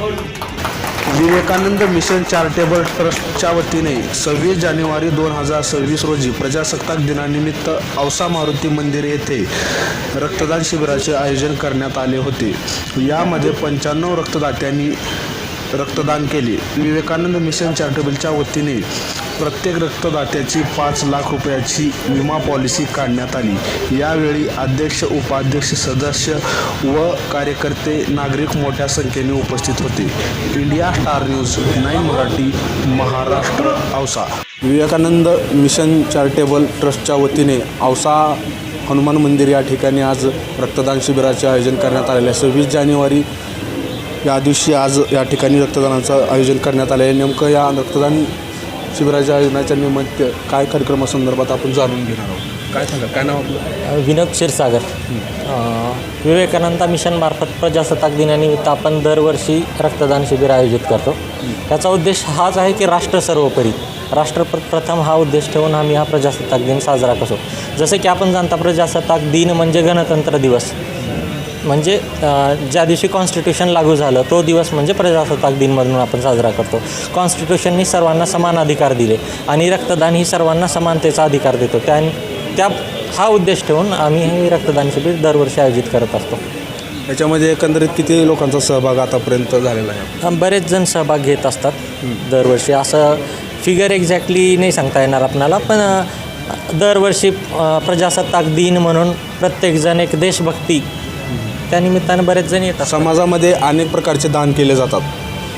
Vivekananda mission charitable ट्रस्टच्या वतीने सव्वीस जानेवारी दोन हजार सव्वीस रोजी प्रजासत्ताक दिनानिमित्त औसा मारुती मंदिर येथे रक्तदान शिबिराचे आयोजन करण्यात आले होते. यामध्ये पंच्याण्णव रक्तदात्यांनी रक्तदान केले. विवेकानंद मिशन चॅरिटेबलच्या वतीने प्रत्येक रक्तदात्याची पाच लाख रुपयाची विमा पॉलिसी काढण्यात आली. यावेळी अध्यक्ष उपाध्यक्ष सदस्य व कार्यकर्ते नागरिक मोठ्या संख्येने उपस्थित होते. India star news nine Marathi Maharashtra Ausa. Vivekanand mission charitable ट्रस्टच्या वतीने औसा हनुमान मंदिर या ठिकाणी आज रक्तदान शिबिराचे आयोजन करण्यात आलेले आहे. सव्वीस जानेवारी या दिवशी आज या ठिकाणी रक्तदानाचं आयोजन करण्यात आले आहे. नेमकं या रक्तदान शिबिराच्या आयोजनाच्या निमित्त काय कार्यक्रमासंदर्भात आपण जाणून घेणार आहोत? काय सांगा? काय नाव आपलं? विनोद क्षीरसागर. विवेकानंद मिशनमार्फत प्रजासत्ताक दिनानिमित्त आपण दरवर्षी रक्तदान शिबिर आयोजित करतो. त्याचा उद्देश हाच आहे की राष्ट्र सर्वोपरी. राष्ट्र प्र प्रथम हा उद्देश ठेवून आम्ही हा प्रजासत्ताक दिन साजरा करतो. जसं की आपण जाणता प्रजासत्ताक दिन म्हणजे गणतंत्र दिवस. म्हणजे ज्या दिवशी कॉन्स्टिट्यूशन लागू झालं तो दिवस म्हणजे प्रजासत्ताक दिन म्हणून आपण साजरा करतो. कॉन्स्टिट्यूशननी सर्वांना समान अधिकार दिले आणि रक्तदान ही सर्वांना समानतेचा अधिकार देतो. त्या त्या हा उद्देश ठेवून आम्ही हे रक्तदान शिबिर दरवर्षी आयोजित करत असतो. याच्यामध्ये एकंदरीत किती लोकांचा सहभाग आतापर्यंत झालेला आहे? बरेच जण सहभाग घेत असतात दरवर्षी. असं फिगर एक्झॅक्टली नाही सांगता येणार आपणाला पण दरवर्षी प्रजासत्ताक दिन म्हणून प्रत्येकजण एक देशभक्ती त्या निमित्तानं बरेच जण येतात. समाजामध्ये अनेक प्रकारचे दान केले जातात.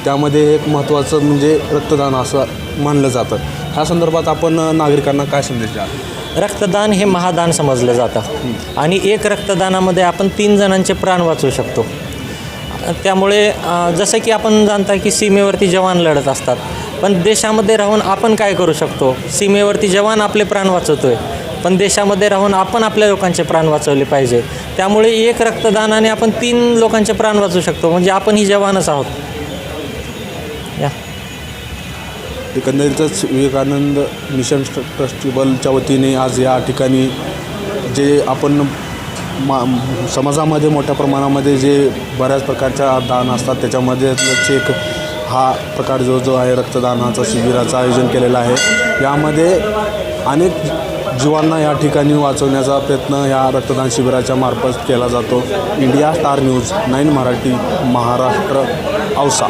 त्यामध्ये एक महत्त्वाचं म्हणजे रक्तदान असं मानलं जातं. ह्या संदर्भात आपण नागरिकांना काय संदेश द्याल? रक्तदान हे महादान समजलं जातं. आणि एक रक्तदानामध्ये आपण तीन जणांचे प्राण वाचवू शकतो. त्यामुळे अ, जसं की आपण जाणता की सीमेवरती जवान लढत असतात. पण देशामध्ये राहून आपण काय करू शकतो? सीमेवरती जवान आपले प्राण वाचवतो आहे पण देशामध्ये राहून आपण आपल्या लोकांचे प्राण वाचवले पाहिजे. त्यामुळे एक रक्तदानाने आपण तीन लोकांचे प्राण वाचवू शकतो. म्हणजे आपण ही जवानच आहोत. या. एकंदरीतच विवेकानंद मिशन ट्रस्टिबलच्या वतीने आज या ठिकाणी जे आपण मा समाजामध्ये मोठ्या प्रमाणामध्ये जे बऱ्याच प्रकारच्या दान असतात त्याच्यामध्ये एक हा प्रकार जो जो आहे रक्तदानाचा शिबिराचं आयोजन केलेलं आहे. यामध्ये अनेक जीवांना या ठिकाणी वाचवण्याचा प्रयत्न या रक्तदान शिबिराच्या मार्फत केला जातो. India star news nine Marathi Maharashtra Ausa.